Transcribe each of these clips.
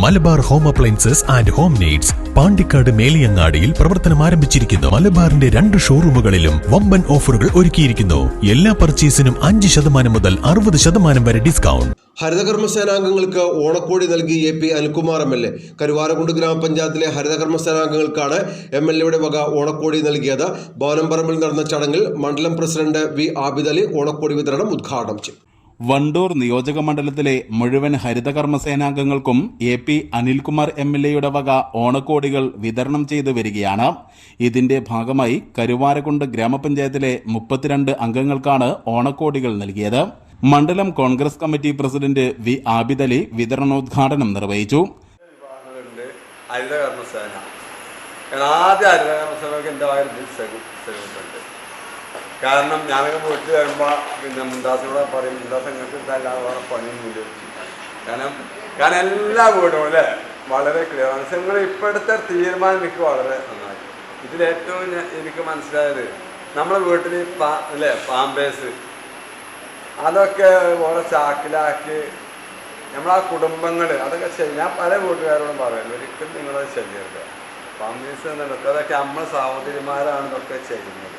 Malabar home appliances and home needs Pandikkad മേലിയങ്ങാടിയിൽ പ്രവർത്തനം ആരംഭിച്ചിരിക്കുന്നു. മലബാറിന്റെ രണ്ട് ഷോറൂമുകളിലും വമ്പൻ ഓഫറുകൾ ഒരുക്കിയിരിക്കുന്നു. എല്ലാ പർച്ചേസിനും അഞ്ച് ശതമാനം മുതൽ അറുപത് ശതമാനം വരെ ഡിസ്കൗണ്ട്. ഹരിതകർമ്മസേനാംഗങ്ങൾക്ക് ഓണക്കോടി നൽകി A P Anilkumar M L A. Karuvarakundu ഗ്രാമപഞ്ചായത്തിലെ ഹരിതകർമ്മസേനാംഗങ്ങൾക്കാണ് എം എൽ എയുടെ വക ഓണക്കോടി നൽകിയത്. ഭവനംപറമ്പിൽ നടന്ന ചടങ്ങിൽ മണ്ഡലം പ്രസിഡന്റ് വി ആബിദ് അലി ഓണക്കോടി വിതരണം ഉദ്ഘാടനം ചെയ്തു. വണ്ടൂർ നിയോജക മണ്ഡലത്തിലെ മുഴുവൻ ഹരിതകർമ്മസേനാംഗങ്ങൾക്കും A P Anilkumar M L എയുടെ വക ഓണക്കോടികൾ വിതരണം ചെയ്തു വരികയാണ്. ഇതിന്റെ ഭാഗമായി കരുവാരക്കുണ്ട് ഗ്രാമപഞ്ചായത്തിലെ മുപ്പത്തിരണ്ട് അംഗങ്ങൾക്കാണ് ഓണക്കോടികൾ നൽകിയത്. മണ്ഡലം Congress committee president V Abidali വിതരണോദ്ഘാടനം നിർവഹിച്ചു. ഹരിതകർമ്മസേന. ആദ്യ കർമ്മസേന കാരണം ആദ്യം ഹരിത കർമ്മസേനക്ക് എന്റെ കാരണം ഞാനൊക്കെ വീട്ടിൽ വരുമ്പോൾ പിന്നെ മുന്താസിനോട് പറയും മുന്താസ് നിങ്ങൾക്ക് വേറെ പണിയൊന്നും ഇല്ല. കാരണം കാരണം എല്ലാ വീടും അല്ലേ? വളരെ ക്ലിയർ ആണ്. നിങ്ങൾ ഇപ്പോഴത്തെ തീരുമാനം എനിക്ക് വളരെ നന്നായി. ഇതിലേറ്റവും എനിക്ക് മനസ്സിലായത് നമ്മുടെ വീട്ടിൽ പാ അല്ലേ പാമ്പേസ്. അതൊക്കെ ഓരോ ചാക്കിലാക്കി നമ്മളാ കുടുംബങ്ങൾ അതൊക്കെ ശരി ഞാൻ പല വീട്ടുകാരോടും പറയുന്നു ഒരിക്കലും നിങ്ങളത് ചെയ്യരുത് പാമ്പേസ് എന്നുള്ളത് അതൊക്കെ നമ്മൾ സഹോദരിമാരാണ് ഇതൊക്കെ ചെയ്യുന്നത്.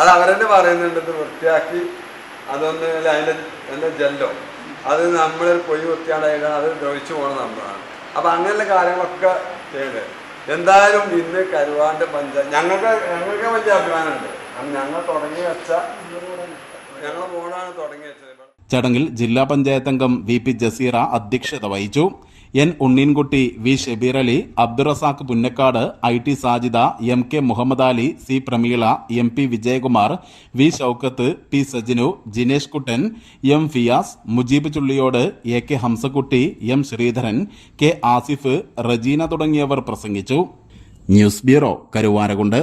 അത് അവരെന്നെ പറയുന്നുണ്ട് ഇത് വൃത്തിയാക്കി അതൊന്ന് അതിന്റെ ജല്ലോ ജെല്ലോ. അത് നമ്മൾ പൊയ്യ് വൃത്തിയാണെങ്കിൽ അത് ദ്രവിച്ചു പോകണം നമ്മളാണ് അപ്പം അങ്ങനെയുള്ള കാര്യങ്ങളൊക്കെ ചെയ്യേണ്ടത് എന്തായാലും ഇന്ന് കരുവാണ്ട് പഞ്ചായത്ത് ഞങ്ങൾക്ക് ഞങ്ങൾക്ക് വലിയ അഭിമാനമുണ്ട്. ഞങ്ങൾ തുടങ്ങി വെച്ച ഞങ്ങൾ ബോർഡാണ് തുടങ്ങി വെച്ചത്. ചടങ്ങിൽ ജില്ലാ പഞ്ചായത്ത് അംഗം വി പി ജസീറ അധ്യക്ഷത വഹിച്ചു. N Unneenkutty V Shebeer Ali Abdurazak Punnakkad I T Sajida M K Muhammad Ali C Prameela M P Vijayakumar V Shoukath P Sajinu Jinesh Kuttan M Fiyas Mujeeb Chulliyode A K Hamsakutty M Sreedharan K Asif Rajeena തുടങ്ങിയവർ പ്രസംഗിച്ചു. News bureau Karuvarakundu.